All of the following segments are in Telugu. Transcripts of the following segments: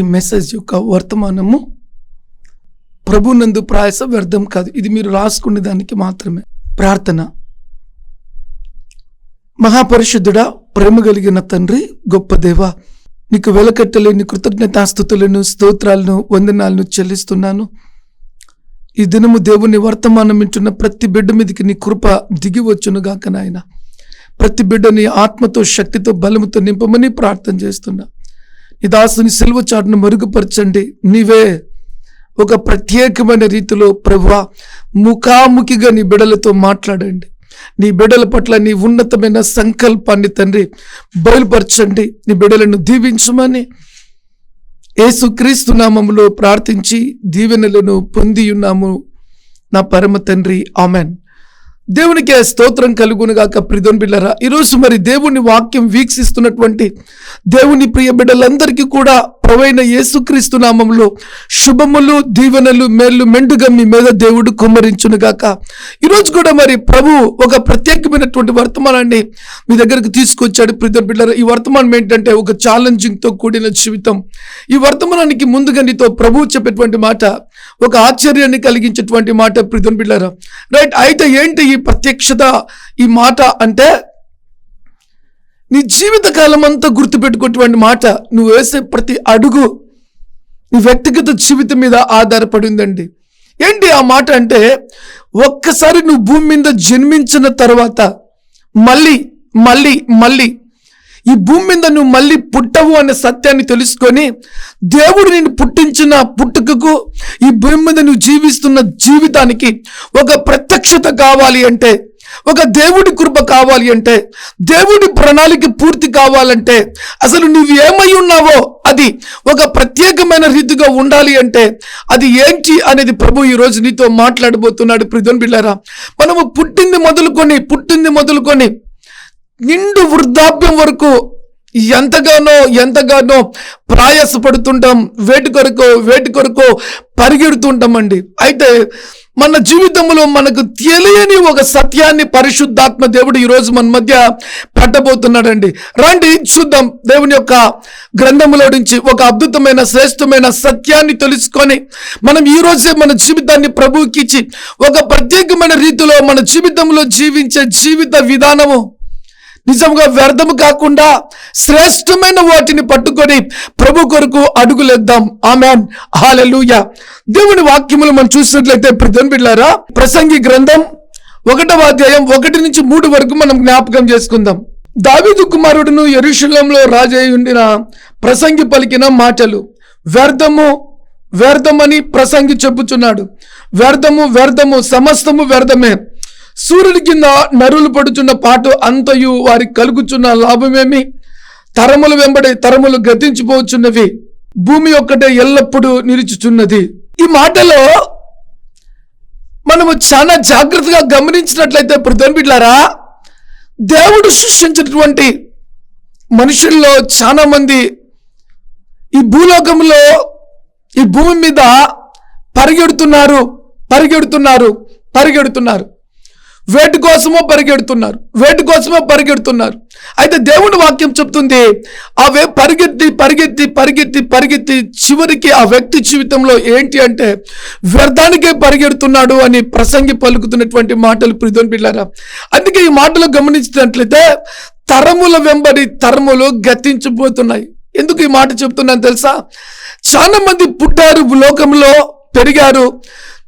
ఈ మెసేజ్ యొక్క వర్తమానము ప్రభునందు ప్రయాస వ్యర్థం కాదు. ఇది మీరు రాసుకునే దానికి మాత్రమే. ప్రార్థన. మహాపరిశుద్ధుడా ప్రేమ కలిగిన తండ్రి గొప్ప దేవ నీకు వెలకట్టలేని కృతజ్ఞతాస్థుతులను స్తోత్రాలను వందనాలను చెల్లిస్తున్నాను. ఈ దినము దేవుని వర్తమానం ఇంటున్న ప్రతి బిడ్డ మీదకి నీ కృప దిగి వచ్చునుగాక నాయన. ప్రతి బిడ్డని ఆత్మతో శక్తితో బలముతో నింపమని ప్రార్థన చేస్తున్నా. ఈ దాసుని సిల్వ చాటును మెరుగుపరచండి. నీవే ఒక ప్రత్యేకమైన రీతిలో ప్రభు ముఖాముఖిగా నీ బిడలతో మాట్లాడండి. నీ బిడల పట్ల నీ ఉన్నతమైన సంకల్పాన్ని తండ్రి బయలుపరచండి. నీ బిడలను దీవించమని యేసుక్రీస్తు నామములో ప్రార్థించి దీవెనలను పొంది ఉన్నాము నా పరమ తండ్రి ఆమెన్. దేవునికి స్తోత్రం కలుగునుగాక ప్రిదోన్ బిళ్ళరా ఈరోజు మరి దేవుని వాక్యం వీక్షిస్తున్నటువంటి దేవుని ప్రియ బిడ్డలందరికీ కూడా ప్రవైన యేసుక్రీస్తు నామంలో శుభములు దీవెనలు మేళ్ళు మెండుగా మీ మీద దేవుడు కుమ్మరించునుగాక ఈరోజు కూడా మరి ప్రభు ఒక ప్రత్యేకమైనటువంటి వర్తమానాన్ని మీ దగ్గరకు తీసుకొచ్చాడు ప్రిదోన్ బిళ్ళరా ఈ వర్తమానం ఏంటంటే ఒక ఛాలెంజింగ్తో కూడిన జీవితం. ఈ వర్తమానానికి ముందుగా నీతో ప్రభు చెప్పేటువంటి మాట ఒక ఆశ్చర్యాన్ని కలిగించేటువంటి మాట ప్రిదోన్ బిళ్ళరా రైట్ అయితే ఏంటి ఈ ప్రత్యక్షత ఈ మాట అంటే నీ జీవిత కాలం అంతా గుర్తుపెట్టుకునేటువంటి మాట నువ్వు వేసే ప్రతి అడుగు నీ వ్యక్తిగత జీవితం మీద ఆధారపడిందండి ఏంటి ఆ మాట అంటే ఒక్కసారి నువ్వు భూమి మీద జన్మించిన తర్వాత మళ్ళీ మళ్ళీ మళ్ళీ ఈ భూమి మీద నువ్వు మళ్ళీ పుట్టవు అనే సత్యాన్ని తెలుసుకొని దేవుడు నేను పుట్టించిన పుట్టుకకు ఈ భూమి మీద నువ్వు జీవిస్తున్న జీవితానికి ఒక ప్రత్యక్షత కావాలి అంటే ఒక దేవుడి కృప కావాలి అంటే దేవుడి ప్రణాళిక పూర్తి కావాలంటే అసలు నువ్వు ఏమై ఉన్నావో అది ఒక ప్రత్యేకమైన రీతిగా ఉండాలి అంటే అది ఏంటి అనేది ప్రభు ఈ రోజు నీతో మాట్లాడబోతున్నాడు. ప్రిధన్ బిళ్ళారా మనము పుట్టింది మొదలుకొని పుట్టింది మొదలుకొని నిండు వృద్ధాప్యం వరకు ఎంతగానో ఎంతగానో ప్రయాసపడుతుంటాం వేటి కొరకు వేటి కొరకు పరిగెడుతుంటామండి. అయితే మన జీవితంలో మనకు తెలియని ఒక సత్యాన్ని పరిశుద్ధాత్మ దేవుడు ఈరోజు మన మధ్య పెట్టబోతున్నాడండి. రండి చూద్దాం దేవుని యొక్క గ్రంథములో నుంచి ఒక అద్భుతమైన శ్రేష్టమైన సత్యాన్ని తెలుసుకొని మనం ఈరోజే మన జీవితాన్ని ప్రభుకిచ్చి ఒక ప్రత్యేకమైన రీతిలో మన జీవితంలో జీవించే జీవిత విధానము నిజంగా వ్యర్థము కాకుండా శ్రేష్టమైన వాటిని పట్టుకొని ప్రభు కొరకు అడుగులేద్దాం. ఆమెన్. హాలెలూయ దేవుని వాక్యములు మనం చూసినట్లయితే ప్రతిని బిడ్డారా ప్రసంగి గ్రంథం ఒకటవ అధ్యాయం ఒకటి నుంచి మూడు వరకు మనం జ్ఞాపకం చేసుకుందాం. దావిదు కుమారుడును ఎరుషులంలో రాజై ఉండిన ప్రసంగి పలికిన మాటలు వ్యర్థము వ్యర్థమని ప్రసంగి చెప్పుచున్నాడు. వ్యర్థము వ్యర్థము సమస్తము వ్యర్థమే. సూర్యుని కింద నరులు పడుచున్న పాటు అంతయు వారికి కలుగుచున్న లాభమేమి? తరములు వెంబడి తరములు గతించిపోవచ్చున్నవి భూమి ఒక్కటే ఎల్లప్పుడూ నిలుచుచున్నది. ఈ మాటలో మనము చాలా జాగ్రత్తగా గమనించినట్లయితే బిడ్లారా దేవుడు సృష్టించినటువంటి మనుషుల్లో చాలా మంది ఈ భూలోకంలో ఈ భూమి మీద పరిగెడుతున్నారు పరిగెడుతున్నారు పరిగెడుతున్నారు. వేటి కోసమో పరిగెడుతున్నారు వేటి కోసమో పరిగెడుతున్నారు. అయితే దేవుని వాక్యం చెప్తుంది ఆ వే పరిగెత్తి పరిగెత్తి పరిగెత్తి పరిగెత్తి చివరికి ఆ వ్యక్తి జీవితంలో ఏంటి అంటే వ్యర్థానికే పరిగెడుతున్నాడు అని ప్రసంగి పలుకుతున్నటువంటి మాటలు ప్రిధోన్ పిల్లారా అందుకే ఈ మాటలు గమనించినట్లయితే తరముల వెంబడి తరములు గతించిపోతున్నాయి. ఎందుకు ఈ మాట చెప్తున్నాను తెలుసా? చాలా మంది పుట్టారు లోకంలో పెరిగారు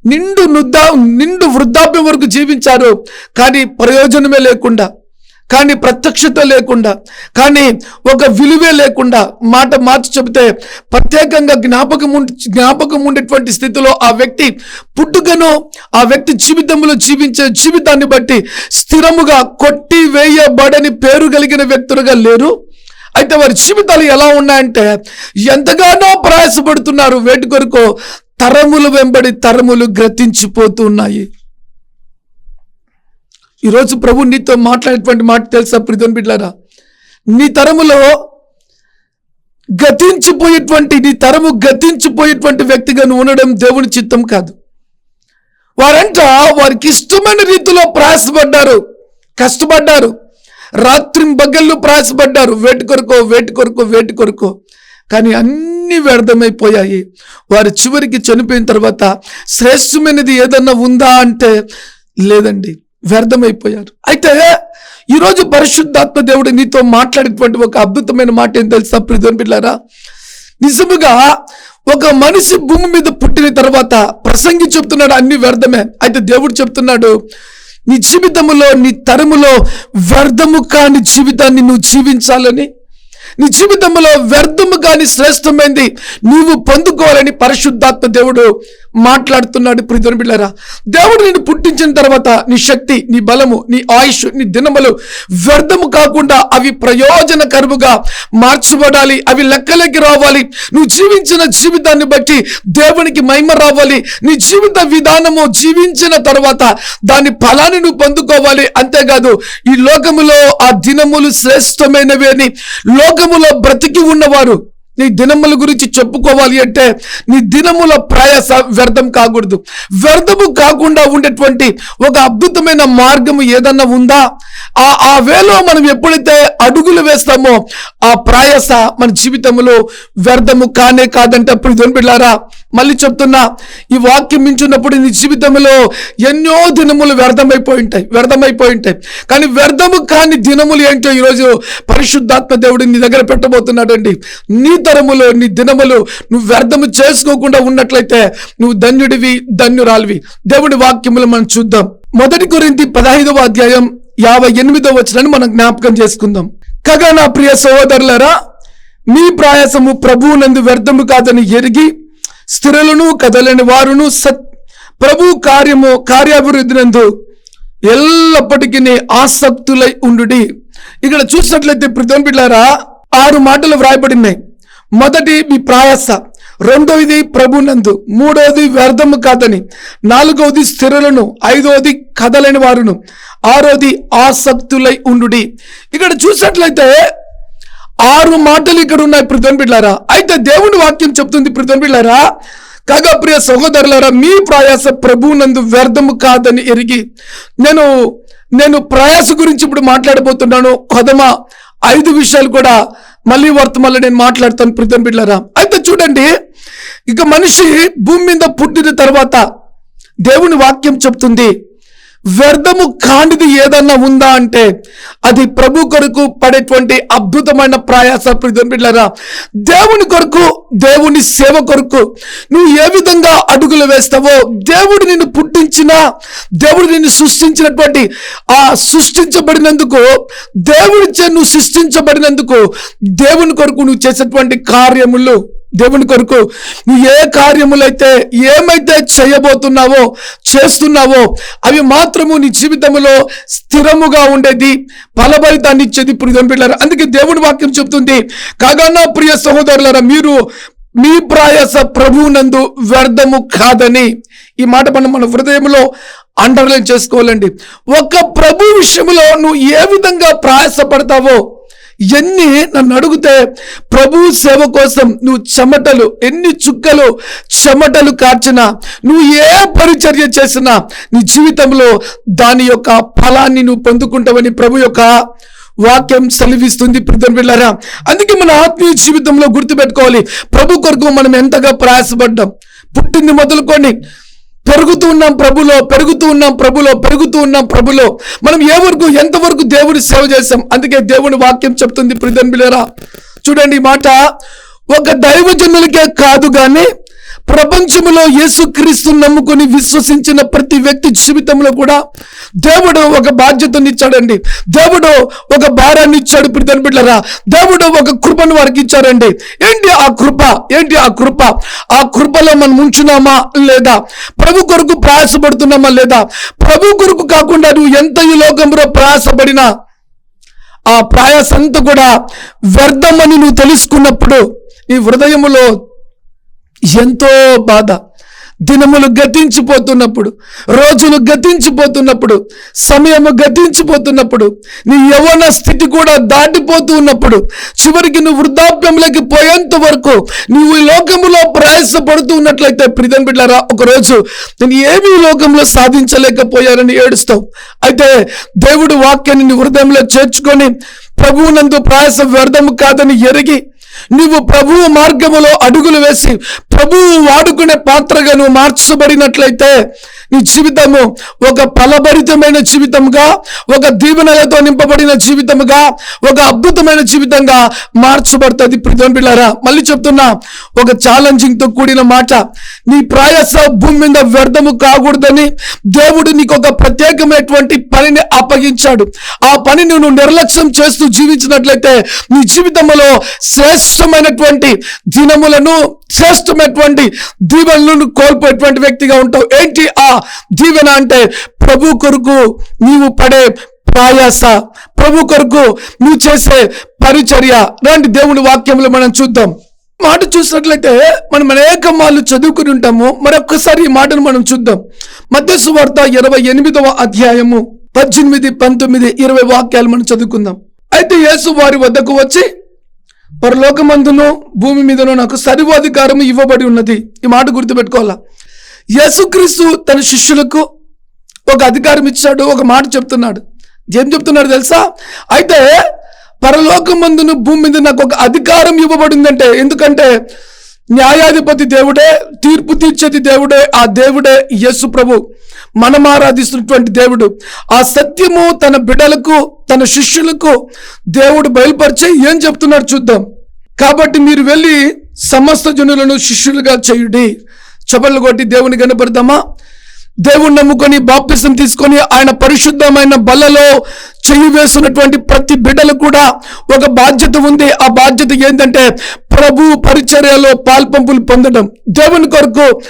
నిండు నుద్దా నిండు వృద్ధాప్యం వరకు జీవించారు. కానీ ప్రయోజనమే లేకుండా కానీ ప్రత్యక్షత లేకుండా కానీ ఒక విలువే లేకుండా మాట మార్చి చెబితే ప్రత్యేకంగా జ్ఞాపకం జ్ఞాపకం ఉండేటువంటి స్థితిలో ఆ వ్యక్తి పుట్టుకను ఆ వ్యక్తి జీవితంలో జీవించే జీవితాన్ని బట్టి స్థిరముగా కొట్టి వేయబడని పేరు కలిగిన వ్యక్తులుగా లేరు. అయితే వారి జీవితాలు ఎలా ఉన్నాయంటే ఎంతగానో ప్రయాసపడుతున్నారు. వేటి కొరకు తరములు వెంబడి తరములు గ్రతించిపోతున్నాయి ఈరోజు ప్రభు నీతో మాట్లాడేటువంటి మాట తెలుసా ప్రిధోన్ బిడ్లారా నీ తరములో గతించిపోయేటువంటి నీ తరము గతించిపోయేటువంటి వ్యక్తిగా నువ్వు ఉండడం దేవుని చిత్తం కాదు. వారంట వారికి ఇష్టమైన రీతిలో ప్రయాసపడ్డారు కష్టపడ్డారు. రాత్రి బగ్గళ్ళు ప్రయాసపడ్డారు. వేటి కొరకు వేటి కొరకు వేటి కొరకు. కానీ అన్ని వ్యర్థమైపోయాయి. వారు చివరికి చనిపోయిన తర్వాత శ్రేష్టమైనది ఏదన్నా ఉందా అంటే లేదండి వ్యర్థమైపోయారు. అయితే ఈరోజు పరిశుద్ధాత్మ దేవుడు నీతో మాట్లాడేటువంటి ఒక అద్భుతమైన మాట ఏం తెలుసా ప్రిధన్ బిడ్డారా నిజముగా ఒక మనిషి భూమి మీద పుట్టిన తర్వాత ప్రసంగి చెప్తున్నాడు అన్ని వ్యర్థమే. అయితే దేవుడు చెప్తున్నాడు నీ జీవితములో నీ తరములో వ్యర్థము కాని జీవితాన్ని నువ్వు జీవించాలని. నీ జీవితంలో వ్యర్థము కాని శ్రేష్టమైంది నీవు పొందుకోవాలని పరిశుద్ధాత్మ దేవుడు మాట్లాడుతున్నాడు ప్రిధుని బిడ్డారా దేవుడు నిన్ను పుట్టించిన తర్వాత నీ శక్తి నీ బలము నీ ఆయుష్ నీ దినములు వ్యర్థము కాకుండా అవి ప్రయోజనకరముగా మార్చబడాలి అవి లెక్కలకి రావాలి. నువ్వు జీవించిన జీవితాన్ని బట్టి దేవునికి మహిమ రావాలి. నీ జీవిత విధానము జీవించిన తర్వాత దాని ఫలాన్ని నువ్వు పొందుకోవాలి. అంతేకాదు ఈ లోకములో ఆ దినములు శ్రేష్టమైనవి అని లోకములో బ్రతికి ఉన్నవారు నీ దినముల గురించి చెప్పుకోవాలి అంటే నీ దినముల ప్రయాస వ్యర్థం కాకూడదు. వ్యర్థము కాకుండా ఉండేటువంటి ఒక అద్భుతమైన మార్గము ఏదన్నా ఉందా? ఆ ఆ వేలో మనం ఎప్పుడైతే అడుగులు వేస్తామో ఆ ప్రయాస మన జీవితంలో వ్యర్థము కానే కాదంటే అప్పుడు దొనిపిల్లారా మళ్ళీ చెప్తున్నా ఈ వాక్యం మించున్నప్పుడు నీ జీవితంలో ఎన్నో దినములు వ్యర్థమైపోయి ఉంటాయి వ్యర్థమైపోయి ఉంటాయి. కానీ వ్యర్థము కాని దినములు ఏంటో ఈరోజు పరిశుద్ధాత్మ దేవుడు నీ దగ్గర పెట్టబోతున్నాడండి. నీ తరములో నీ దినములు నువ్వు వ్యర్థము చేసుకోకుండా ఉన్నట్లయితే నువ్వు ధన్యుడివి ధన్యురాలివి. దేవుడి వాక్యములు మనం చూద్దాం. మొదటి గురించి పదహైదవ అధ్యాయం యాభై ఎనిమిదో వచనాన్ని మనం జ్ఞాపకం చేసుకుందాం. కాగా నా ప్రియ సహోదరులరా మీ ప్రయాసము ప్రభువునందు వ్యర్థము కాదని ఎరిగి స్థిరలను కదలని వారును సత్ ప్రభు కార్యము కార్యాభివృద్ధి నందు ఎల్లప్పటికీ ఆసక్తులై ఉండు ఇక్కడ చూసినట్లయితే ప్రతిబిడ్లారా ఆరు మాటలు వ్రాయబడినాయి. మొదటి మీ ప్రయాస రెండవది ప్రభునందు మూడవది వ్యర్థము కాదని నాలుగవది స్థిరులను ఐదవది కదలని వారును ఆరోది ఆసక్తులై ఉండు ఇక్కడ చూసినట్లయితే ఆరు మాటలు ఇక్కడ ఉన్నాయి ప్రతిని బిడ్డారా అయితే దేవుని వాక్యం చెప్తుంది ప్రతిని బిడ్డారా కాగా ప్రియ సహోదరులారా మీ ప్రయాస ప్రభువునందు వ్యర్థము కాదని ఎరిగి నేను నేను ప్రయాస గురించి ఇప్పుడు మాట్లాడబోతున్నాను. కొదమ ఐదు విషయాలు కూడా మళ్ళీ వర్తమానంలో నేను మాట్లాడతాను ప్రితం బిడ్డారా అయితే చూడండి ఇక మనిషి భూమి మీద పుట్టిన తర్వాత దేవుని వాక్యం చెప్తుంది. వ్యర్థము కానిది ఏదన్నా ఉందా అంటే అది ప్రభు కొరకు పడేటువంటి అద్భుతమైన ప్రయాస బిడ్డరా దేవుని కొరకు దేవుని సేవ కొరకు నువ్వు ఏ విధంగా అడుగులు వేస్తావో దేవుడు నిన్ను పుట్టించిన దేవుడు నిన్ను సృష్టించినటువంటి ఆ సృష్టించబడినందుకు దేవుడిచే నువ్వు సృష్టించబడినందుకు దేవుని కొరకు నువ్వు చేసేటువంటి కార్యములు దేవుని కొరకు నువ్వు ఏ కార్యములైతే ఏమైతే చేయబోతున్నావో చేస్తున్నావో అవి మాత్రము నీ జీవితంలో స్థిరముగా ఉండేది ఫలభరితాన్ని ఇచ్చేది ప్రియం పిల్లలు అందుకే దేవుని వాక్యం చెప్తుంది కాగా ప్రియ సహోదరులరా మీరు మీ ప్రయాస ప్రభువునందు వ్యర్థము కాదని ఈ మాట మనం మన హృదయంలో అండర్లైన్ చేసుకోవాలండి. ఒక ప్రభు విషయంలో నువ్వు ఏ విధంగా ప్రయాసపడతావో ఎన్ని నన్ను అడిగితే ప్రభు సేవ కోసం నువ్వు చెమటలు ఎన్ని చుక్కలు చెమటలు కార్చినా నువ్వు ఏ పరిచర్య చేసినా నీ జీవితంలో దాని యొక్క ఫలాన్ని నువ్వు పొందుకుంటావని ప్రభు యొక్క వాక్యం సెలవిస్తుంది ప్రతిని వెళ్ళారా అందుకే మన ఆత్మీయ జీవితంలో గుర్తుపెట్టుకోవాలి. ప్రభు కొరకు మనం ఎంతగా ప్రయాసపడ్డాం. పుట్టింది మొదలుకొని పెరుగుతూ ఉన్నాం ప్రభులో పెరుగుతూ ఉన్నాం ప్రభులో పెరుగుతూ ఉన్నాం ప్రభులో. మనం ఏ వరకు ఎంతవరకు దేవుని సేవ చేస్తాం అందుకే దేవుని వాక్యం చెప్తుంది ప్రిధన్ బిలరా. చూడండి మాట ఒక దైవజనులకే కాదు కానీ ప్రపంచంలో యేసుక్రీస్తు నమ్ముకొని విశ్వసించిన ప్రతి వ్యక్తి జీవితంలో కూడా దేవుడు ఒక బాధ్యతనిచ్చాడండి దేవుడు ఒక భారాన్ని ఇచ్చాడు ప్రితన్ బిడ్డరా దేవుడు ఒక కృపను వారికి ఇచ్చారండి ఏంటి ఆ కృప? ఏంటి ఆ కృప? ఆ కృపలో మనం ఉంచున్నామా లేదా? ప్రభు కొరకు ప్రయాసపడుతున్నామా లేదా? ప్రభు కొరకు కాకుండా నువ్వు ఎంత ఈ లోకంలో ప్రయాసపడినా ఆ ప్రయాసంతా కూడా వ్యర్థమని నువ్వు తెలుసుకున్నప్పుడు నీ హృదయములో ఎంతో బాధ. దినములు గతించిపోతున్నప్పుడు రోజులు గతించిపోతున్నప్పుడు సమయము గతించిపోతున్నప్పుడు నీ యవన స్థితి కూడా దాటిపోతూ ఉన్నప్పుడు చివరికి నువ్వు వృద్ధాప్యంలోకి పోయేంత వరకు నువ్వు ఈ లోకములో ప్రయాసపడుతూ ఉన్నట్లయితే ప్రిదం బిడ్డారా ఒకరోజు నేను ఏమీ లోకంలో సాధించలేకపోయానని ఏడుస్తావు. అయితే దేవుడు వాక్యాన్ని నీ హృదయంలో చేర్చుకొని ప్రభువునందు ప్రయాస వ్యర్థము కాదని ఎరిగి నువ్వు ప్రభువు మార్గములో అడుగులు వేసి ప్రభువు వాడుకునే పాత్రగా నువ్వు మార్చబడినట్లయితే నీ జీవితము ఒక ఫలభరితమైన జీవితంగా ఒక దీవెనలతో నింపబడిన జీవితముగా ఒక అద్భుతమైన జీవితంగా మార్చబడుతుంది. ప్రితం పిల్లరా మళ్ళీ చెప్తున్నా ఒక ఛాలెంజింగ్తో కూడిన మాట. నీ ప్రయాస భూమి మీద వ్యర్థము కాకూడదని దేవుడు నీకు ఒక ప్రత్యేకమైనటువంటి పనిని అప్పగించాడు. ఆ పనిని నువ్వు నిర్లక్ష్యం చేస్తూ జీవించినట్లయితే నీ జీవితంలో శ్రేష్టమైనటువంటి దినములను శ్రేష్టమైన ఉన్నటువంటి దీవెనలను కోల్పోయేటువంటి వ్యక్తిగా ఉంటావు. ఏంటి ఆ దీవెన అంటే ప్రభు కొరకు నీవు పడే ప్రయాస ప్రభు కొరకు నువ్వు చేసే పరిచర్య. లాంటి దేవుని వాక్యములు మనం చూద్దాం. మాట చూసినట్లయితే మనం అనేక మార్లు చదువుకుని ఉంటాము. మరొకసారి ఈ మాటను మనం చూద్దాం. మధ్య సువార్త ఇరవై ఎనిమిదవ అధ్యాయము పద్దెనిమిది పంతొమ్మిది ఇరవై వాక్యాలు మనం చదువుకుందాం. అయితే యేసు వారి వద్దకు వచ్చి పరలోకమందును భూమి మీదను నాకు సర్వాధికారం ఇవ్వబడి ఉన్నది. ఈ మాట గుర్తుపెట్టుకోవాలా? యేసుక్రీస్తు తన శిష్యులకు ఒక అధికారం ఇచ్చాడు ఒక మాట చెప్తున్నాడు. ఏం చెప్తున్నాడు తెలుసా? అయితే పరలోకమందును భూమి మీద నాకు ఒక అధికారం ఇవ్వబడిందంటే ఎందుకంటే న్యాయాధిపతి దేవుడే తీర్పు తీర్చేది దేవుడే ఆ దేవుడే యేసు ప్రభు. మనం ఆరాధిస్తున్నటువంటి దేవుడు. ఆ సత్యము తన బిడ్డలకు తన శిష్యులకు దేవుడు బయలుపరిచి ఏం చెప్తున్నాడు చూద్దాం. కాబట్టి మీరు వెళ్ళి సమస్త జనులను శిష్యులుగా చేయుడి. చపళ్ళు కొట్టి దేవుని కనపడదామా దేవుణ్ణి నమ్ముకొని బాప్తిసం తీసుకొని ఆయన పరిశుద్ధమైన బల్లలో చెయ్యి వేస్తున్నటువంటి ప్రతి బిడ్డలు కూడా ఒక బాధ్యత ఉంది. ఆ బాధ్యత ఏంటంటే ప్రభు పరిచర్యలో పాల్పంపులు పొందడం దేవుని కొరకు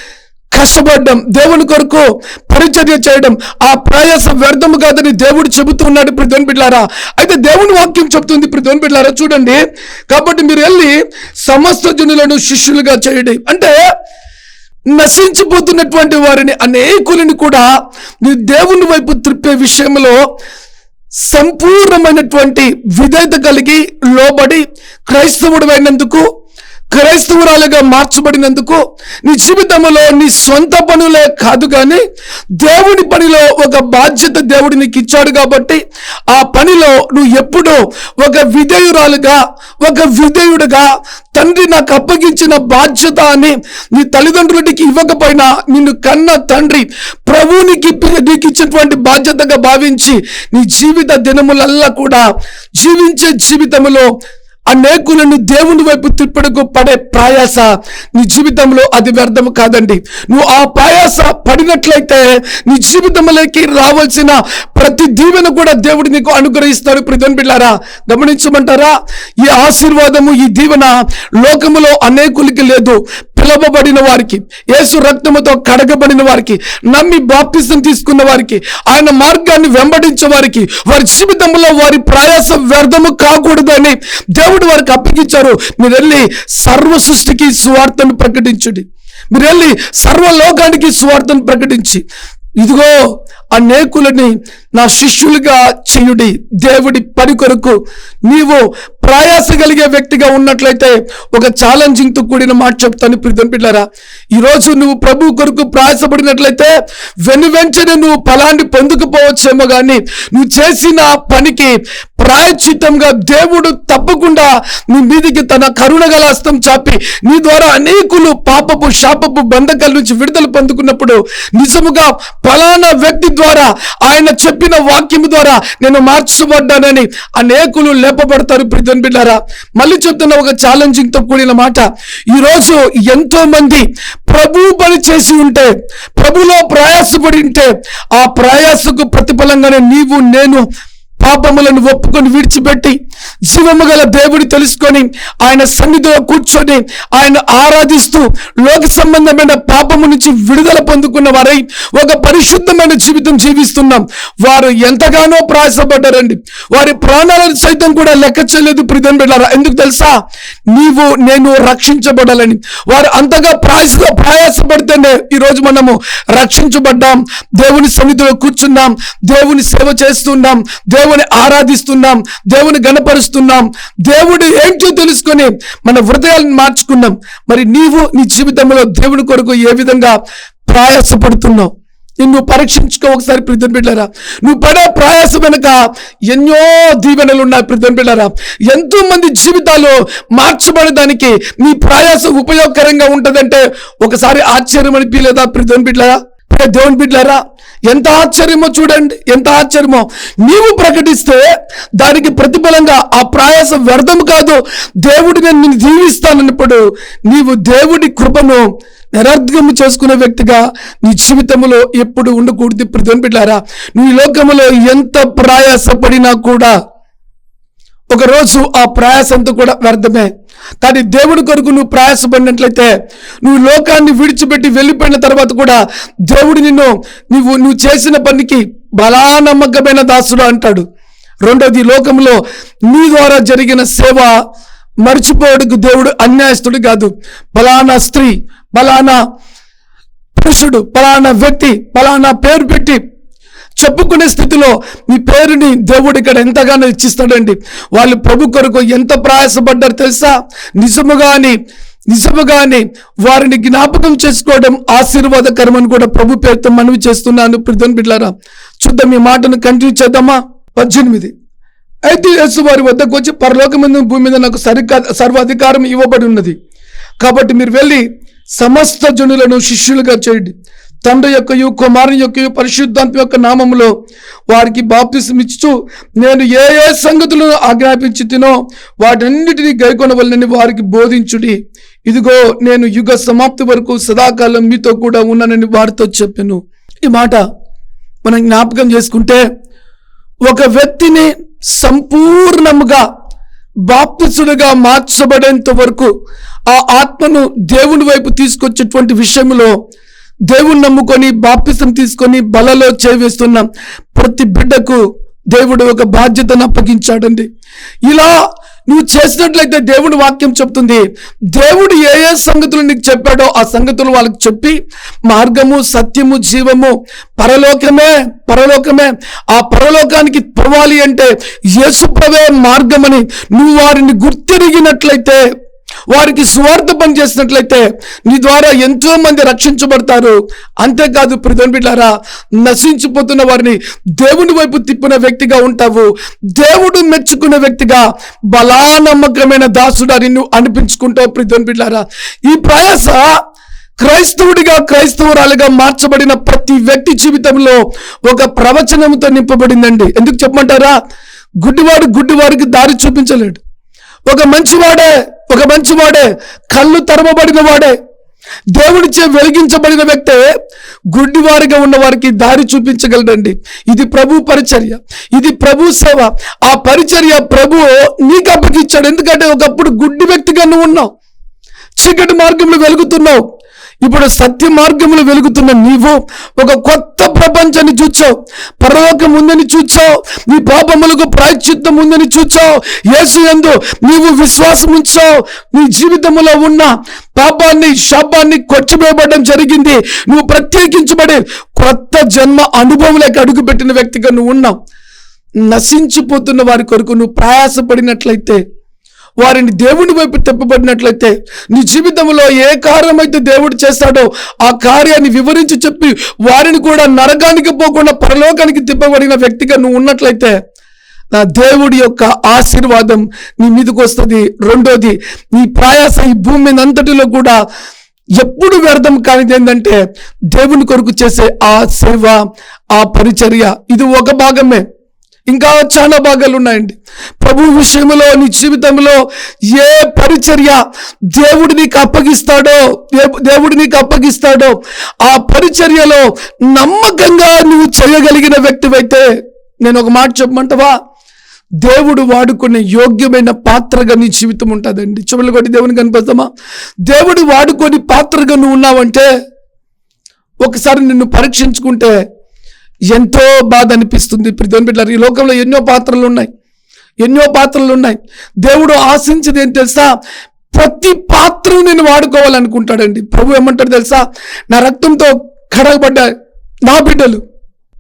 కష్టపడడం దేవుని కొరకు పరిచర్య చేయడం. ఆ ప్రయాస వ్యర్థము కాదని దేవుడు చెబుతూ ఉన్నాడు ఇప్పుడు దేవుని బిడ్డారా అయితే దేవుని వాక్యం చెబుతుంది ఇప్పుడు దేవుని బిడ్డారా చూడండి. కాబట్టి మీరు వెళ్ళి సమస్త జనులను శిష్యులుగా చేయడం. అంటే నశించిపోతున్నటువంటి వారిని అనేకులను కూడా నీ దేవుని వైపు త్రిప్పే విషయంలో సంపూర్ణమైనటువంటి విధేయత కలిగి లోబడి క్రైస్తవుడు అయినందుకు క్రైస్తవురాలుగా మార్చబడినందుకు నీ జీవితంలో నీ సొంత పనులే కాదు కానీ దేవుని పనిలో ఒక బాధ్యత దేవుడు నీకు ఇచ్చాడు కాబట్టి ఆ పనిలో నువ్వు ఎప్పుడూ ఒక విధేయురాలుగా ఒక విధేయుడుగా తండ్రి నాకు అప్పగించిన బాధ్యత అని నీ తల్లిదండ్రులకి ఇవ్వకపోయినా నిన్ను కన్న తండ్రి ప్రభువునికి నీకు ఇచ్చినటువంటి బాధ్యతగా భావించి నీ జీవిత దినములల్లా కూడా జీవించే జీవితంలో అనేకులను దేవుని వైపు తిప్పడకు పడే ప్రయాస నీ జీవితంలో అది వ్యర్థం కాదండి. నువ్వు ఆ ప్రయాస పడినట్లయితే నీ జీవితంలోకి రావాల్సిన ప్రతి దీవెన కూడా దేవుడు నీకు అనుగ్రహిస్తాడు. ప్రతిని బిళ్ళారా గమనించమంటారా? ఈ ఆశీర్వాదము ఈ దీవెన లోకములో అనేకులకి లేదు. పిలవబడిన వారికి యేసు రక్తముతో కడగబడిన వారికి నమ్మి బాప్తిసం తీసుకున్న వారికి ఆయన మార్గాన్ని వెంబడించే వారికి వారి జీవితంలో వారి ప్రయాసం వ్యర్థము కాకూడదని దేవుడు వారికి అప్పగించారు. మీరు వెళ్ళి సర్వ సృష్టికి సువార్తను ప్రకటించుడి. మీరు వెళ్ళి సర్వలోకానికి సువార్తను ప్రకటించి. ఇదిగో అనేకులని నా శిష్యులుగా చేయుడి దేవుడి పని కొరకు నీవు ప్రయాస కలిగే వ్యక్తిగా ఉన్నట్లయితే ఒక ఛాలెంజింగ్తో కూడిన మాట చెప్తాను ప్రీతం పిల్లరా ఈరోజు నువ్వు ప్రభు కొరకు ప్రయాసపడినట్లయితే వెను వెంటనే నువ్వు ఫలాన్ని పొందుకుపోవచ్చేమో కానీ నువ్వు చేసిన పనికి ప్రాయచితంగా దేవుడు తప్పకుండా నీ మీదికి తన కరుణగల హస్తం చాపి నీ ద్వారా అనేకులు పాపపు శాపపు బంధకాల నుంచి విడుదల పొందుకున్నప్పుడు నిజముగా ఫలానా వ్యక్తి ద్వారా ఆయన చెప్పిన వాక్యము ద్వారా నేను మార్చబడ్డానని అనేకులు లేపబడతారు ప్రిధన్ బిడ్డారా. మళ్ళీ చెప్తున్న ఒక ఛాలెంజింగ్తో కూడిన మాట. ఈరోజు ఎంతో మంది ప్రభు పని చేసి ఉంటే ప్రభులో ప్రయాసపడి ఉంటే ఆ ప్రయాసకు ప్రతిఫలంగానే నీవు నేను పాపములను ఒప్పుకొని విడిచిపెట్టి జీవము గల దేవుడి తెలుసుకొని ఆయన సన్నిధిలో కూర్చొని ఆయన ఆరాధిస్తూ లోక సంబంధమైన పాపము నుంచి విడుదల పొందుకున్న వారై ఒక పరిశుద్ధమైన జీవితం జీవిస్తున్నాం. వారు ఎంతగానో ప్రయాసపడ్డారండి. వారి ప్రాణాలను సైతం కూడా లెక్క చేయలేదు ప్రిధన్ బిడ్డారా ఎందుకు తెలుసా? నీవు నేను రక్షించబడాలని. వారు అంతగా ప్రయాస ప్రయాసపడితేనే ఈరోజు మనము రక్షించబడ్డాం. దేవుని సన్నిధిలో కూర్చున్నాం. దేవుని సేవ చేస్తున్నాం. దేవుని ఆరాధిస్తున్నాం దేవుని గణపరుస్తున్నాం. దేవుడు ఏంటో తెలుసుకొని మన హృదయాలను మార్చుకున్నాం. మరి నీవు నీ జీవితంలో దేవుని కొరకు ఏ విధంగా ప్రయాసపడుతున్నావు? నువ్వు పరీక్షించుకో ఒకసారి ప్రిధన్ నువ్వు పడే ప్రయాసం వెనుక ఎన్నో దీవెనలు ఉన్నాయి ప్రిధన్ ఎంతో మంది జీవితాలు మార్చబడడానికి నీ ప్రయాసం ఉపయోగకరంగా ఉంటుందంటే ఒకసారి ఆశ్చర్యం అనిపించలేదా ప్రిధన్ దేవుని బిడ్డారా ఎంత ఆశ్చర్యమో చూడండి ఎంత ఆశ్చర్యమో. నీవు ప్రకటిస్తే దానికి ప్రతిఫలంగా ఆ ప్రయాసం వ్యర్థం కాదు. దేవుడి నేను నిన్ను దీవిస్తానన్నప్పుడు నీవు దేవుడి కృపను నిరర్ధకము చేసుకునే వ్యక్తిగా నీ జీవితంలో ఎప్పుడు ఉండకూడదు. ప్రతిని బిడ్డారా నువ్వు లోకంలో లోకములో ఎంత ప్రయాసపడినా కూడా ఒకరోజు ఆ ప్రయాసంతో కూడా వ్యర్థమే. కానీ దేవుడి కొరకు నువ్వు ప్రయాసపడినట్లయితే నువ్వు లోకాన్ని విడిచిపెట్టి వెళ్ళిపోయిన తర్వాత కూడా దేవుడు నిన్ను నువ్వు నువ్వు చేసిన పనికి బలా నమ్మకమైన దాసుడు అంటాడు. రెండవది లోకంలో నీ ద్వారా జరిగిన సేవ మర్చిపోవడానికి దేవుడు అన్యాయస్తుడు కాదు. బలానా స్త్రీ బలానా పురుషుడు పలానా వ్యక్తి పలానా పేరు పెట్టి చెప్పుకునే స్థితిలో మీ పేరుని దేవుడు ఇక్కడ ఎంతగానో ఇచ్చిస్తాడండి. వాళ్ళు ప్రభు కొరకు ఎంత ప్రయాసపడ్డారు తెలుసా? నిజముగాని నిజముగాని వారిని జ్ఞాపకం చేసుకోవడం ఆశీర్వాదకరమని కూడా ప్రభు పేరుతో మనవి చేస్తున్నాను. ప్రధాన బిడ్లారా చూద్దాం ఈ మాటను కంటిన్యూ చేద్దామా? పద్దెనిమిది. అయితే యేసు వారి వద్దకు వచ్చి పరలోకమందు భూమి మీద నాకు సరికా సర్వాధికారం ఇవ్వబడి ఉన్నది. కాబట్టి మీరు వెళ్ళి సమస్త జనులను శిష్యులుగా చేయండి. తండ్రి యొక్కయు కుమారుని యొక్క పరిశుద్ధాత్మ యొక్క నామములో వారికి బాప్తిసం ఇచ్చుతూ నేను ఏ ఏ సంగతులను ఆజ్ఞాపించి తినో వాటన్నిటినీ గైకొనవలనని వారికి బోధించుడి. ఇదిగో నేను యుగ సమాప్తి వరకు సదాకాలం మీతో కూడా ఉన్నానని వారితో చెప్పాను. ఈ మాట మనం జ్ఞాపకం చేసుకుంటే ఒక వ్యక్తిని సంపూర్ణముగా బాప్తిసుడుగా మార్చబడేంత వరకు ఆ ఆత్మను దేవుని వైపు తీసుకొచ్చేటువంటి విషయంలో దేవుని నమ్ముకొని బాప్తిసం తీసుకొని బలలో చేవేస్తున్న ప్రతి బిడ్డకు దేవుడు ఒక బాధ్యతను అప్పగించాడండి. ఇలా నువ్వు చేసినట్లయితే దేవుడి వాక్యం చెప్తుంది. దేవుడు ఏ ఏ సంగతులు నీకు చెప్పాడో ఆ సంగతులు వాళ్ళకి చెప్పి మార్గము సత్యము జీవము పరలోకమే పరలోకమే. ఆ పరలోకానికి పోవాలి అంటే యేసుప్రవే మార్గమని నువ్వు వారిని గుర్తిరిగినట్లయితే వారికి స్వార్థ పని చేసినట్లయితే నీ ద్వారా ఎంతో మంది రక్షించబడతారు. అంతేకాదు ప్రధాన బిడ్డారా నశించిపోతున్న వారిని దేవుని వైపు తిప్పిన వ్యక్తిగా ఉంటావు. దేవుడు మెచ్చుకున్న వ్యక్తిగా బలానమ్మకమైన దాసుడు అని నువ్వు అనిపించుకుంటావు ప్రధాన బిడ్డారా. ఈ ప్రయాస క్రైస్తవుడిగా క్రైస్తవురాలుగా మార్చబడిన ప్రతి వ్యక్తి జీవితంలో ఒక ప్రవచనంతో నింపబడిందండి. ఎందుకు చెప్పమంటారా? గుడ్డివాడు గుడ్డివాడికి దారి చూపించలేడు. ఒక మంచివాడే ఒక మంచివాడే కళ్ళు తరమబడిన వాడే దేవుడిచే వెలిగించబడిన వ్యక్తే గుడ్డివారిగా ఉన్న వారికి దారి చూపించగలడండి. ఇది ప్రభు పరిచర్య ఇది ప్రభు సేవ. ఆ పరిచర్య ప్రభు నీకు అప్పగించాడు. ఎందుకంటే ఒకప్పుడు గుడ్డి వ్యక్తిగా నువ్వు ఉన్నావు. చీకటి మార్గంలో వెలుగుతున్నావు. ఇప్పుడు సత్య మార్గములు వెలుగుతున్న నీవు ఒక కొత్త ప్రపంచాన్ని చూచావు. పరలోకం ఉందని చూచావు. నీ పాపములకు ప్రాయశ్చిత్తం ఉందని చూచావు. యేసు ఎందు నీవు విశ్వాసం ఉంచావు. నీ జీవితంలో ఉన్న పాపాన్ని శాపాన్ని కొచ్చివేయబడడం జరిగింది. నువ్వు ప్రత్యేకించబడి కొత్త జన్మ అనుభవంలోకి అడుగుపెట్టిన వ్యక్తిగా నువ్వు ఉన్నావు. నశించిపోతున్న వారి కొరకు నువ్వు ప్రయాసపడినట్లయితే వారిని దేవుని వైపు తిప్పబడినట్లయితే నీ జీవితంలో ఏ కార్యమైతే దేవుడు చేస్తాడో ఆ కార్యాన్ని వివరించి చెప్పి వారిని కూడా నరకానికి పోకుండా పరలోకానికి తిప్పబడిన వ్యక్తిగా నువ్వు ఉన్నట్లయితే నా దేవుడి యొక్క ఆశీర్వాదం నీ మీదకి వస్తుంది. రెండోది నీ ప్రయాస ఈ భూమి మీద అంతటిలో కూడా ఎప్పుడు వ్యర్థం కానిది ఏంటంటే దేవుని కొరకు చేసే ఆ సేవ ఆ పరిచర్య ఇది ఒక భాగమే. ఇంకా చాలా భాగాలు ఉన్నాయండి ప్రభు విషయంలో నీ జీవితంలో ఏ పరిచర్య దేవుడు నీకు అప్పగిస్తాడో ఏ- దేవుడు నీకు అప్పగిస్తాడో ఆ పరిచర్యలో నమ్మకంగా నువ్వు చేయగలిగిన వ్యక్తివైతే నేను ఒక మాట చెప్పమంటావా? దేవుడు వాడుకునే యోగ్యమైన పాత్రగా నీ జీవితం ఉంటుందండి. చెవులు కొట్టి దేవుని కనిపిస్తామా దేవుడు వాడుకొని పాత్రగా నువ్వు ఉన్నావంటే ఒకసారి నిన్ను పరీక్షించుకుంటే ఎంతో బాధ అనిపిస్తుంది. ప్రతిని బిడ్డలారా ఈ లోకంలో ఎన్నో పాత్రలు ఉన్నాయి. ఎన్నో పాత్రలు ఉన్నాయి. దేవుడు ఆశించేది ఏం తెలుసా? ప్రతి పాత్రను నేను వాడుకోవాలనుకుంటాడండి. ప్రభు ఏమంటాడు తెలుసా? నా రక్తంతో కడగబడ్డ నా బిడ్డలు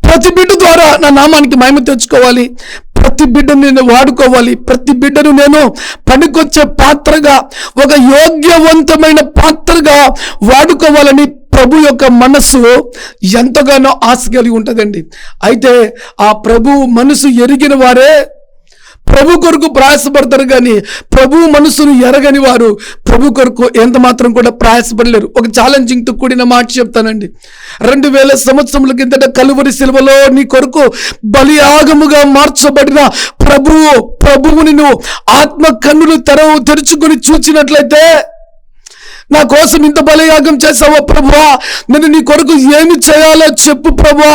ప్రతి బిడ్డ ద్వారా నా నామానికి మహిమ తెచ్చుకోవాలి. ప్రతి బిడ్డను నేను వాడుకోవాలి. ప్రతి బిడ్డను నేను పనికొచ్చే పాత్రగా ఒక యోగ్యవంతమైన పాత్రగా వాడుకోవాలని ప్రభు యొక్క మనస్సు ఎంతగానో ఆశ కలిగి ఉంటుందండి. అయితే ఆ ప్రభు మనసు ఎరిగిన వారే ప్రభు కొరకు ప్రయాసపడతారు కానీ ప్రభు మనసును ఎరగని వారు ప్రభు కొరకు ఎంత మాత్రం కూడా ప్రయాసపడలేరు. ఒక ఛాలెంజింగ్తో కూడిన మాట చెప్తానండి. రెండు వేల సంవత్సరముల కిందట కలువరి సిలువలో నీ కొరకు బలియాగముగా మార్చబడిన ప్రభువు ప్రభువుని నువ్వు ఆత్మ కన్నులు తెరవు తెరుచుకొని చూచినట్లయితే నా కోసం ఇంత బలయాగం చేసావా ప్రభువా? నేను నీ కొరకు ఏమి చేయాలో చెప్పు ప్రభువా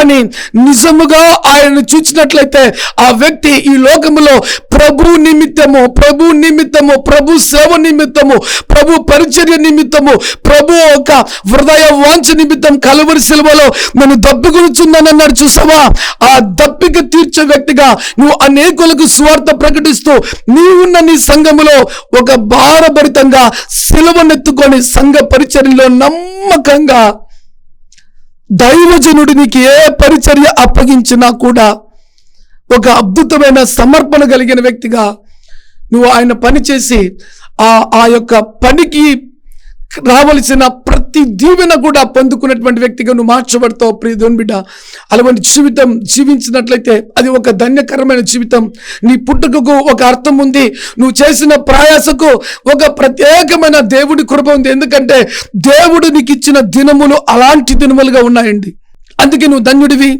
అని నిజముగా ఆయన చూచినట్లయితే ఆ వ్యక్తి ఈ లోకములో ప్రభు నిమిత్తము ప్రభు నిమిత్తము ప్రభు సేవ నిమిత్తము ప్రభు పరిచర్య నిమిత్తము ప్రభు ఒక హృదయ వాంఛ నిమిత్తం కలువరి సిలువలో నన్ను దప్పికొనుచున్నాను చూసావా? ఆ దప్పిక తీర్చే వ్యక్తిగా నువ్వు అనేకులకు స్వార్థ ప్రకటిస్తూ నీవున్న నీ సంఘములో ఒక భారభరితంగా తలెత్తుకొని సంఘ పరిచర్యలో నమ్మకంగా దైవజనుడు నీకు ఏ పరిచర్య అప్పగించినా కూడా ఒక అద్భుతమైన సమర్పణ కలిగిన వ్యక్తిగా నువ్వు ఆయన పని చేసి ఆ ఆ యొక్క పనికి రావలసిన ప్రతి దీవెన కూడా పొందుకున్నటువంటి వ్యక్తిగా నువ్వు మార్చబడతావు ప్రియదోన్ బిడ్డ. అలాంటి జీవితం జీవించినట్లయితే అది ఒక ధన్యకరమైన జీవితం. నీ పుట్టుకకు ఒక అర్థం ఉంది. నువ్వు చేసిన ప్రయాసకు ఒక ప్రత్యేకమైన దేవుడి కృప ఉంది. ఎందుకంటే దేవుడు నీకు ఇచ్చిన దినములు అలాంటి దినములుగా ఉన్నాయండి. అందుకే నువ్వు ధన్యుడివి.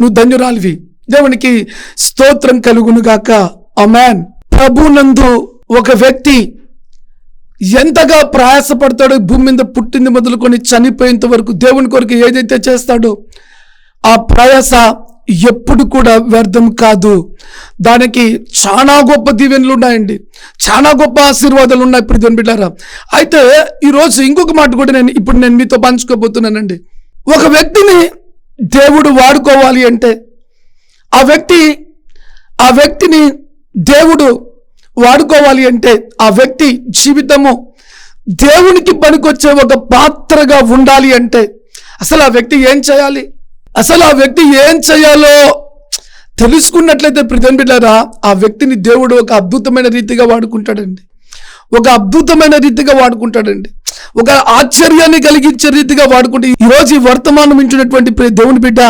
నువ్వు ధన్యురాలివి. దేవునికి స్తోత్రం కలుగును గాక అమాన్ ప్రభునందు ఒక వ్యక్తి ఎంతగా ప్రయాసపడతాడో భూమి మీద పుట్టింది మొదలుకొని చనిపోయేంత వరకు దేవుని కొరకు ఏదైతే చేస్తాడో ఆ ప్రయాస ఎప్పుడు కూడా వ్యర్థం కాదు. దానికి చాలా గొప్ప దీవెనలు ఉన్నాయండి. చాలా గొప్ప ఆశీర్వాదాలు ఉన్నాయి ప్రతిని బిడ్డారా. అయితే ఈరోజు ఇంకొక మాట కూడా నేను ఇప్పుడు నేను మీతో పంచుకోబోతున్నానండి. ఒక వ్యక్తిని దేవుడు వాడుకోవాలి అంటే ఆ వ్యక్తి ఆ వ్యక్తిని దేవుడు వాడుకోవాలి అంటే ఆ వ్యక్తి జీవితము దేవునికి పనికొచ్చే ఒక పాత్రగా ఉండాలి అంటే అసలు ఆ వ్యక్తి ఏం చేయాలి? అసలు ఆ వ్యక్తి ఏం చేయాలో తెలుసుకున్నట్లయితే ప్రిజన్ బిడ్డారా ఆ వ్యక్తిని దేవుడు ఒక అద్భుతమైన రీతిగా వాడుకుంటాడండి. ఒక అద్భుతమైన రీతిగా వాడుకుంటాడండి. ఒక ఆశ్చర్యాన్ని కలిగించే రీతిగా వాడుకుంటే ఈరోజు ఈ వర్తమానం ఇచ్చినటువంటి దేవుని బిడ్డ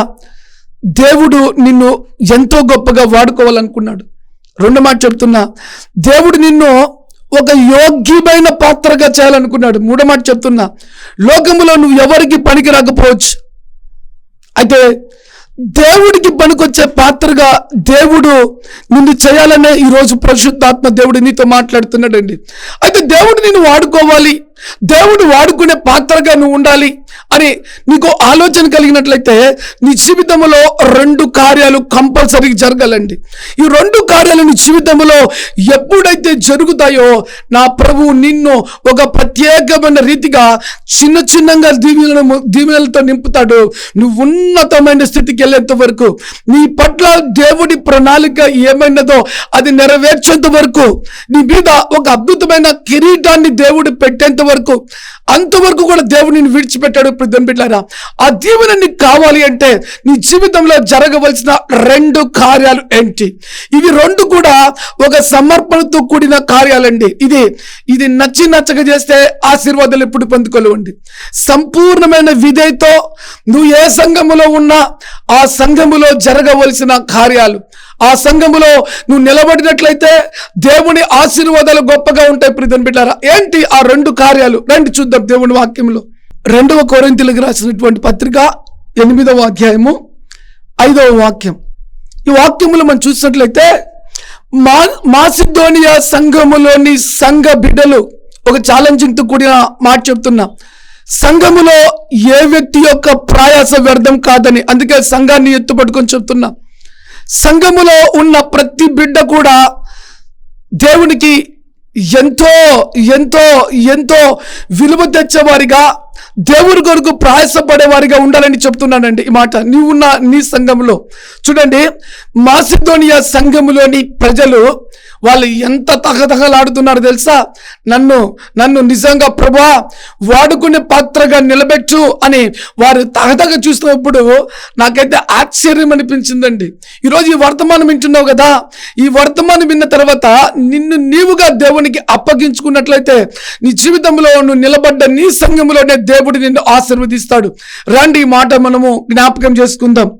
దేవుడు నిన్ను ఎంతో గొప్పగా వాడుకోవాలనుకున్నాడు. రెండు మాట చెప్తున్నా. దేవుడు నిన్ను ఒక యోగ్యమైన పాత్రగా చేయాలనుకున్నాడు. మూడో మాట చెప్తున్నా. లోకములో నువ్వు ఎవరికి పనికి రాకపోవచ్చు. అయితే దేవుడికి పనికొచ్చే పాత్రగా దేవుడు నిన్ను చేయాలనే ఈరోజు పరిశుద్ధాత్మ దేవుడు నీతో మాట్లాడుతున్నాడండి. అయితే దేవుడు నిన్ను వాడుకోవాలి. దేవుడు వాడుకునే పాత్రగా నువ్వు ఉండాలి. అని నీకు ఆలోచన కలిగినట్లయితే నీ జీవితంలో రెండు కార్యాలు కంపల్సరీ జరగాలండి. ఈ రెండు కార్యాలు నీ జీవితంలో ఎప్పుడైతే జరుగుతాయో నా ప్రభువు నిన్ను ఒక ప్రత్యేకమైన రీతిగా చిన్న చిన్నగా దీవెనలు దీవెనలతో నింపుతాడు. నువ్వు ఉన్నతమైన స్థితికి వెళ్ళేంత వరకు నీ పట్ల దేవుడి ప్రణాళిక ఏమైనదో అది నెరవేర్చేంత వరకు నీ మీద ఒక అద్భుతమైన కిరీటాన్ని దేవుడు పెట్టేంత వరకు అంతవరకు కూడా దేవుడిని విడిచిపెట్టాడు. విడిచిపెట్టాడు ప్రతిని బిడ్డారా ఆ దీవెన నీకు కావాలి అంటే నీ జీవితంలో జరగవలసిన రెండు కార్యాలు ఏంటి? ఇవి రెండు కూడా ఒక సమర్పణతో కూడిన కార్యాలండి. ఇది ఇది నచ్చి నచ్చక చేస్తే ఆశీర్వాదాలు ఎప్పుడు పొందుకోలేవండి. సంపూర్ణమైన విధేయతో నువ్వు ఏ సంఘములో ఉన్నా ఆ సంఘములో జరగవలసిన కార్యాలు. ఆ సంఘములో నువ్వు నిలబడినట్లయితే దేవుని ఆశీర్వాదాలు గొప్పగా ఉంటాయి ప్రిధన్ బిడ్డారా ఏంటి ఆ రెండు కార్యాలు? రెండు చూద్దాం దేవుని వాక్యంలో. రెండవ కోరింతలకు రాసినటువంటి పత్రిక ఎనిమిదవ అధ్యాయము ఐదవ వాక్యం. ఈ వాక్యములు మనం చూసినట్లయితే మా మాసిధోనియా సంఘములోని సంఘ బిడ్డలు ఒక ఛాలెంజింగ్తో కూడిన మాట చెప్తున్నా. సంఘములో ఏ వ్యక్తి యొక్క ప్రయాస వ్యర్థం కాదని అందుకే సంఘాన్ని ఎత్తుపట్టుకొని చెప్తున్నా. సంఘములో ఉన్న ప్రతి బిడ్డ కూడా దేవునికి ఎంతో ఎంతో ఎంతో విలువ తెచ్చేవారిగా దేవుని కొరకు ప్రయాసపడేవారిగా ఉండాలని చెప్తున్నానండి ఈ మాట. నీవున్న నీ సంఘంలో. చూడండి మాసిధోనియా సంఘములోని ప్రజలు వాళ్ళు ఎంత తగతగలాడుతున్నారు తెలుసా? నన్ను నన్ను నిజంగా ప్రభా వాడుకునే పాత్రగా నిలబెట్టు అని వారు తగతగ చూసినప్పుడు నాకైతే ఆశ్చర్యం అనిపించిందండి. ఈరోజు ఈ వర్తమానం వింటున్నావు కదా? ఈ వర్తమానం విన్న తర్వాత నిన్ను నీవుగా దేవునికి అప్పగించుకున్నట్లయితే నీ జీవితంలో నువ్వు నిలబడ్డ నీ సంఘంలోనే దేవుడు నిన్ను ఆశీర్వదిస్తాడు. రండి ఈ మాట మనము జ్ఞాపకం చేసుకుందాం.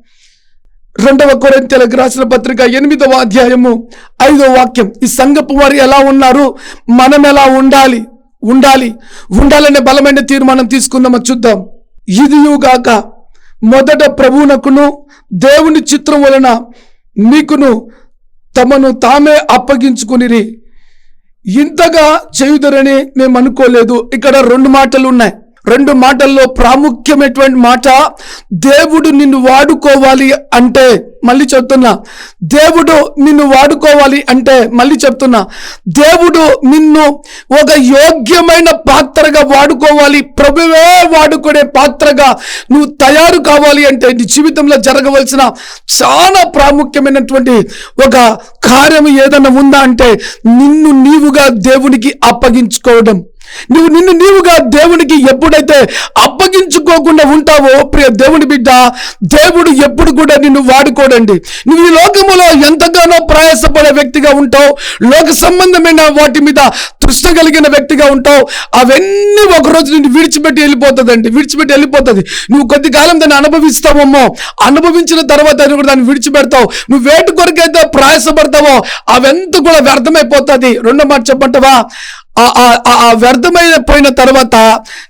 రెండవ కొరింతలకు రాసిన పత్రిక ఎనిమిదవ అధ్యాయము ఐదవ వాక్యం. ఈ సంగపు వారు ఎలా ఉన్నారు? మనం ఎలా ఉండాలి? ఉండాలి. ఉండాలనే బలమైన తీర్మానం తీసుకుందామో చూద్దాం. ఇదియుగాక మొదట ప్రభువునకును దేవుని చిత్రం వలన మీకును తమను తామే అప్పగించుకునిరి. ఇంతగా చేయుదరని మేము అనుకోలేదు ఇక్కడ రెండు మాటలు ఉన్నాయి. రెండు మాటల్లో ప్రాముఖ్యమైనటువంటి మాట దేవుడు నిన్ను వాడుకోవాలి అంటే మళ్ళీ చెప్తున్నా. దేవుడు నిన్ను వాడుకోవాలి అంటే మళ్ళీ చెప్తున్నా. దేవుడు నిన్ను ఒక యోగ్యమైన పాత్రగా వాడుకోవాలి ప్రభువే వాడుకునే పాత్రగా నువ్వు తయారు కావాలి అంటే నీ జీవితంలో జరగవలసిన చాలా ప్రాముఖ్యమైనటువంటి ఒక కార్యం ఏదైనా ఉందా అంటే నిన్ను నీవుగా దేవునికి అప్పగించుకోవడం. నువ్వు నిన్ను నీవుగా దేవునికి ఎప్పుడైతే అప్పగించుకోకుండా ఉంటావో ప్రియ దేవుని బిడ్డ దేవుడు ఎప్పుడు కూడా నిన్ను వాడుకోడండి. నువ్వు ఈ లోకములో ఎంతగానో ప్రయాసపడే వ్యక్తిగా ఉంటావు. లోక సంబంధమైన వాటి మీద తృష్ణ కలిగిన వ్యక్తిగా ఉంటావు అవన్నీ ఒకరోజు నిన్ను విడిచిపెట్టి వెళ్ళిపోతుందండి విడిచిపెట్టి వెళ్ళిపోతుంది. నువ్వు కొద్ది కాలం దాన్ని అనుభవిస్తావమ్మో అనుభవించిన తర్వాత నువ్వు కూడా దాన్ని విడిచిపెడతావు. నువ్వు వేటు కొరకైతే ప్రయాసపడతావో అవెంత కూడా వ్యర్థమైపోతుంది. రెండో మాట చెప్పంటావా ఆ ఆ- ఆ వ్యర్థమైన పోయిన తర్వాత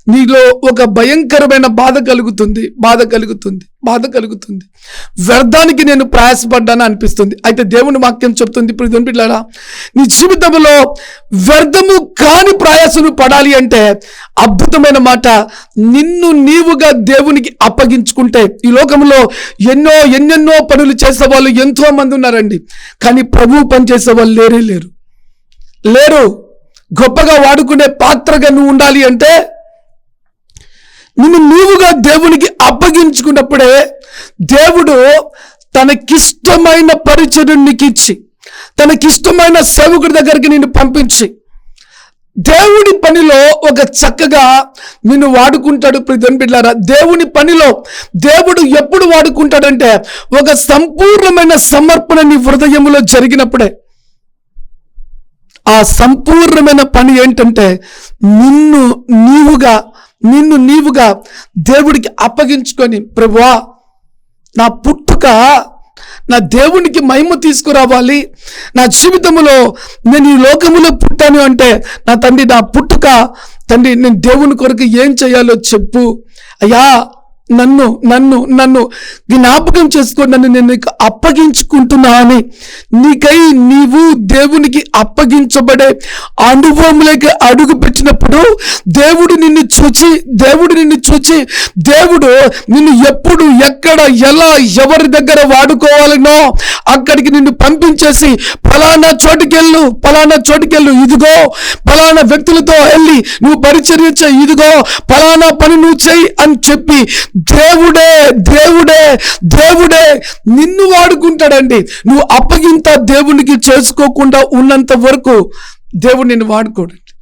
నీలో ఒక భయంకరమైన బాధ కలుగుతుంది బాధ కలుగుతుంది. బాధ కలుగుతుంది. వ్యర్థానికి నేను ప్రయాసపడ్డాను అనిపిస్తుంది. అయితే దేవుని వాక్యం చెప్తుంది ఇప్పుడు దేవుని నీ జీవితంలో వ్యర్థము కాని ప్రయాసను పడాలి అంటే అద్భుతమైన మాట నిన్ను నీవుగా దేవునికి అప్పగించుకుంటే ఈ లోకంలో ఎన్నో ఎన్నెన్నో పనులు చేసే వాళ్ళు ఎంతో మంది ఉన్నారండి. కానీ ప్రభువు పని చేసే వాళ్ళు లేరే లేరు. లేరు. గొప్పగా వాడుకునే పాత్రగా నువ్వు ఉండాలి అంటే నిన్ను నీవుగా దేవునికి అప్పగించుకున్నప్పుడే దేవుడు తనకిష్టమైన పరిచయం నీకు ఇచ్చి తనకిష్టమైన సేవకుడి దగ్గరికి నిన్ను పంపించి దేవుడి పనిలో ఒక చక్కగా నిన్ను వాడుకుంటాడు ప్రతిని బిడ్డారా దేవుని పనిలో దేవుడు ఎప్పుడు వాడుకుంటాడంటే ఒక సంపూర్ణమైన సమర్పణ నీ హృదయంలో జరిగినప్పుడే. ఆ సంపూర్ణమైన పని ఏంటంటే నిన్ను నీవుగా నిన్ను నీవుగా దేవుడికి అప్పగించుకొని ప్రభువా నా పుట్టుక నా దేవునికి మహిమ తీసుకురావాలి. నా జీవితంలో నేను ఈ లోకములో పుట్టాను అంటే నా తండ్రి నా పుట్టుక తండ్రి నేను దేవుని కొరకు ఏం చేయాలో చెప్పు. అయ్యా నన్ను నన్ను నన్ను జ్ఞాపకం చేసుకో నన్ను నేను నీకు అప్పగించుకుంటున్నా అని. నీకై నీవు దేవునికి అప్పగించబడే అనుభవంలోకి అడుగు పెట్టినప్పుడు దేవుడు నిన్ను చూచి దేవుడు నిన్ను చూచి దేవుడు నిన్ను ఎప్పుడు ఎక్కడ ఎలా ఎవరి దగ్గర వాడుకోవాలనో అక్కడికి నిన్ను పంపించేసి ఫలానా చోటుకెళ్ళు ఫలానా చోటుకెళ్ళు ఇదిగో ఫలానా వ్యక్తులతో వెళ్ళి నువ్వు పరిచర్య చేయి ఇదిగో ఫలానా పని నువ్వు చెయ్యి అని చెప్పి దేవుడే దేవుడే దేవుడే నిన్ను వాడుకుంటాడండి. నువ్వు అప్పగింత దేవునికి చేసుకోకుండా ఉన్నంత వరకు దేవుడు నిన్ను వాడుకోడండి